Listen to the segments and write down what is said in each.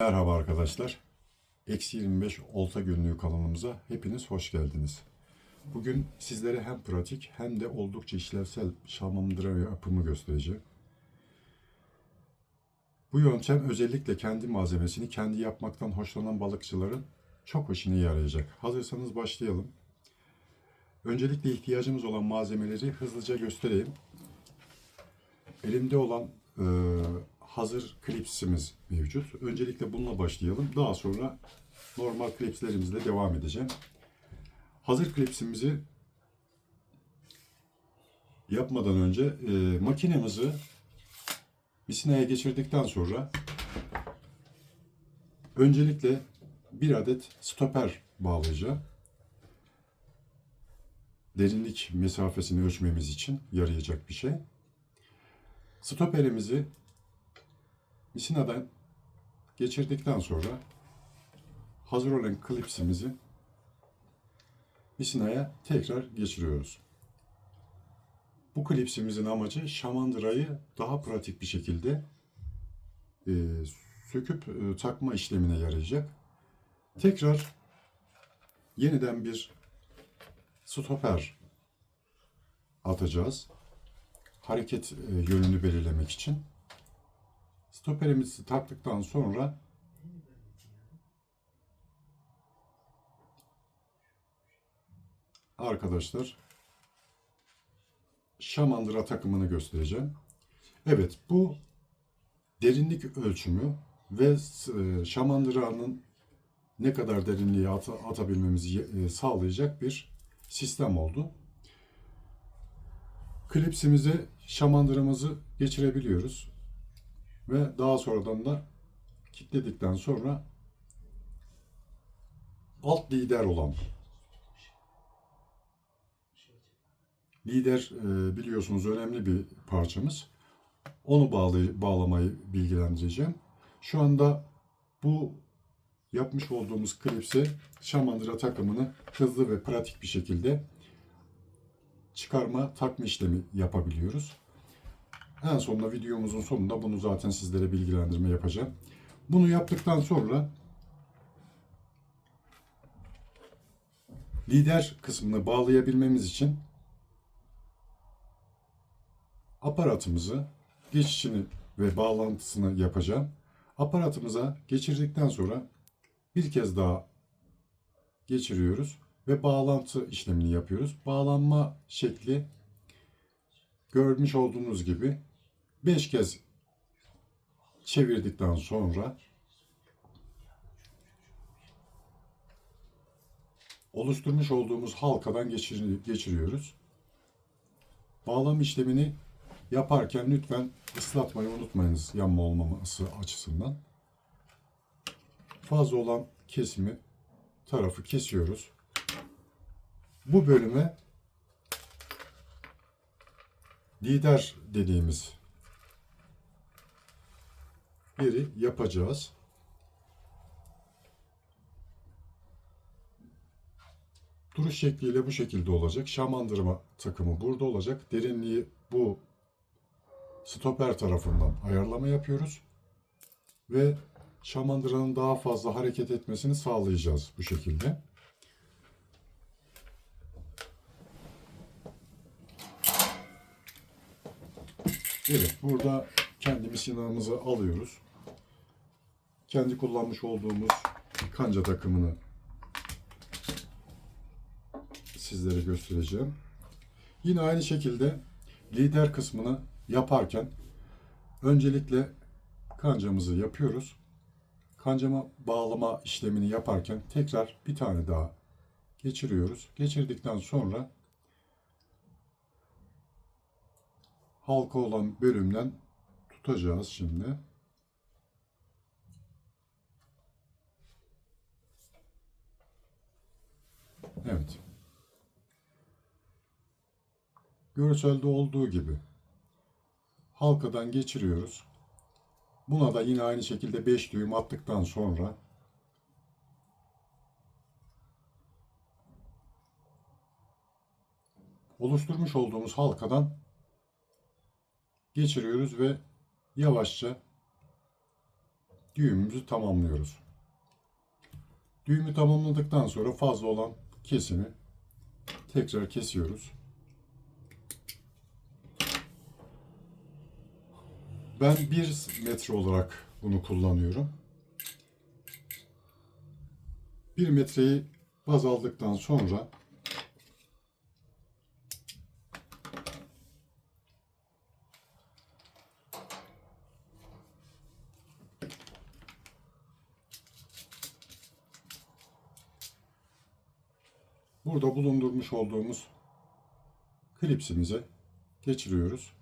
Merhaba arkadaşlar. Eksi 25 Olta Günlüğü kanalımıza hepiniz hoş geldiniz. Bugün sizlere hem pratik hem de oldukça işlevsel şamandıra yapımı göstereceğim. Bu yöntem özellikle kendi malzemesini kendi yapmaktan hoşlanan balıkçıların çok hoşuna yarayacak. Hazırsanız başlayalım. Öncelikle ihtiyacımız olan malzemeleri hızlıca göstereyim. Elimde olan e, hazır klipsimiz mevcut. Öncelikle bununla başlayalım. Daha sonra normal klipslerimizle devam edeceğim. Hazır klipsimizi yapmadan önce e, makinemizi misineye geçirdikten sonra öncelikle bir adet stoper bağlayacağım. Derinlik mesafesini ölçmemiz için yarayacak bir şey. Stoperimizi misinadan geçirdikten sonra hazır olan klipsimizi misinaya tekrar geçiriyoruz. Bu klipsimizin amacı şamandırayı daha pratik bir şekilde e, söküp e, takma işlemine yarayacak. Tekrar yeniden bir stoper atacağız. Hareket e, yönünü belirlemek için. Stoperimizi taktıktan sonra arkadaşlar şamandıra takımını göstereceğim. Evet bu derinlik ölçümü ve e, şamandıranın ne kadar derinliğe at atabilmemizi e, sağlayacak bir sistem oldu. Klipsimize şamandıramızı geçirebiliyoruz. Ve daha sonradan da kilitledikten sonra alt lider olan lider e, biliyorsunuz önemli bir parçamız. Onu bağlay bağlamayı bilgilendireceğim. Şu anda bu yapmış olduğumuz klipsi şamandıra takımını hızlı ve pratik bir şekilde çıkarma takma işlemi yapabiliyoruz. En sonunda videomuzun sonunda bunu zaten sizlere bilgilendirme yapacağım. Bunu yaptıktan sonra lider kısmını bağlayabilmemiz için aparatımızı geçişini ve bağlantısını yapacağım. Aparatımıza geçirdikten sonra bir kez daha geçiriyoruz ve bağlantı işlemini yapıyoruz. Bağlanma şekli görmüş olduğunuz gibi 5 kez çevirdikten sonra oluşturmuş olduğumuz halkadan geçir- geçiriyoruz. Bağlam işlemini yaparken lütfen ıslatmayı unutmayınız yanma olmaması açısından. Fazla olan kesimi tarafı kesiyoruz. Bu bölüme lider dediğimiz yeri yapacağız. Duruş şekliyle bu şekilde olacak. Şamandırma takımı burada olacak. Derinliği bu stoper tarafından ayarlama yapıyoruz. Ve şamandıranın daha fazla hareket etmesini sağlayacağız bu şekilde. Evet, burada kendi misinamızı alıyoruz. Kendi kullanmış olduğumuz kanca takımını sizlere göstereceğim. Yine aynı şekilde lider kısmını yaparken öncelikle kancamızı yapıyoruz. Kancama bağlama işlemini yaparken tekrar bir tane daha geçiriyoruz. Geçirdikten sonra halka olan bölümden tutacağız şimdi. Evet. Görselde olduğu gibi halkadan geçiriyoruz. Buna da yine aynı şekilde 5 düğüm attıktan sonra oluşturmuş olduğumuz halkadan geçiriyoruz ve yavaşça düğümümüzü tamamlıyoruz. Düğümü tamamladıktan sonra fazla olan kesimi tekrar kesiyoruz. Ben 1 metre olarak bunu kullanıyorum. 1 metreyi baz aldıktan sonra burada bulundurmuş olduğumuz klipsimize geçiriyoruz.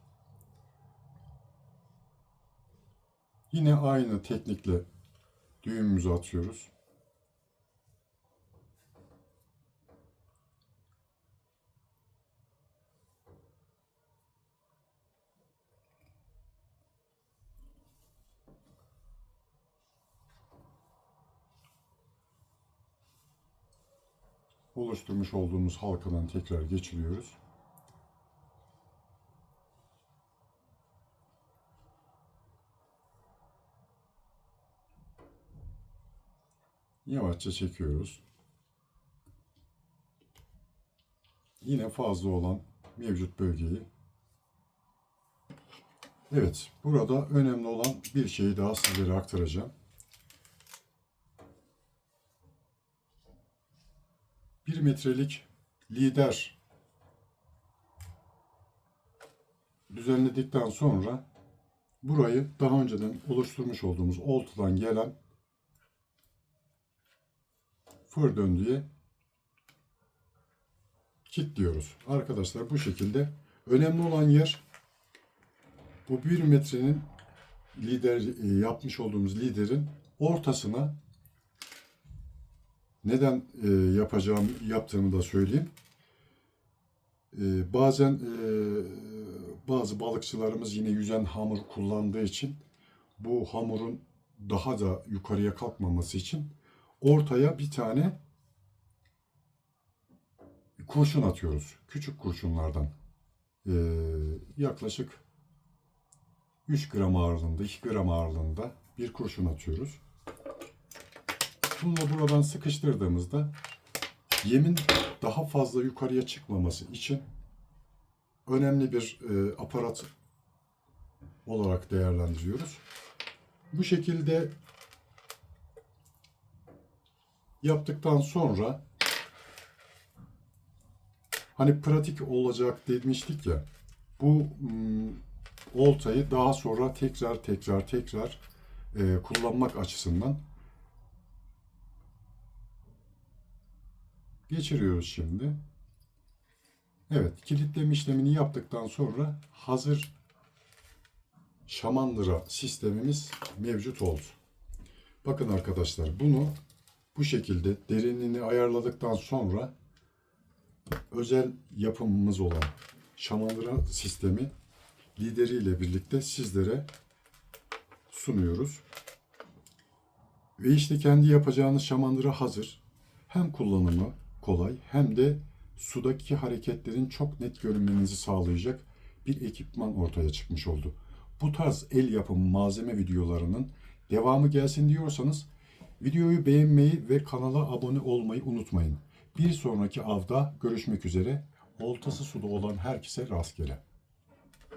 Yine aynı teknikle düğümümüzü atıyoruz. oluşturmuş olduğumuz halkadan tekrar geçiriyoruz. Yavaşça çekiyoruz. Yine fazla olan mevcut bölgeyi Evet, burada önemli olan bir şeyi daha sizlere aktaracağım. 1 metrelik lider düzenledikten sonra burayı daha önceden oluşturmuş olduğumuz oltadan gelen fır döndüğe kilitliyoruz. Arkadaşlar bu şekilde önemli olan yer bu 1 metrenin lider e, yapmış olduğumuz liderin ortasına neden e, yapacağım yaptığımı da söyleyeyim. E, bazen bazı balıkçılarımız yine yüzen hamur kullandığı için bu hamurun daha da yukarıya kalkmaması için ortaya bir tane kurşun atıyoruz. Küçük kurşunlardan. E, yaklaşık 3 gram ağırlığında, 2 gram ağırlığında bir kurşun atıyoruz. Bunu da buradan sıkıştırdığımızda yemin daha fazla yukarıya çıkmaması için önemli bir e, aparat olarak değerlendiriyoruz. Bu şekilde yaptıktan sonra hani pratik olacak demiştik ya bu mm, oltayı daha sonra tekrar tekrar tekrar e, kullanmak açısından geçiriyoruz şimdi. Evet, kilitleme işlemini yaptıktan sonra hazır şamandıra sistemimiz mevcut oldu. Bakın arkadaşlar bunu bu şekilde derinliğini ayarladıktan sonra özel yapımımız olan şamandıra sistemi lideriyle birlikte sizlere sunuyoruz. Ve işte kendi yapacağınız şamandıra hazır. Hem kullanımı kolay hem de sudaki hareketlerin çok net görünmenizi sağlayacak bir ekipman ortaya çıkmış oldu. Bu tarz el yapımı malzeme videolarının devamı gelsin diyorsanız videoyu beğenmeyi ve kanala abone olmayı unutmayın. Bir sonraki avda görüşmek üzere. Oltası suda olan herkese rastgele.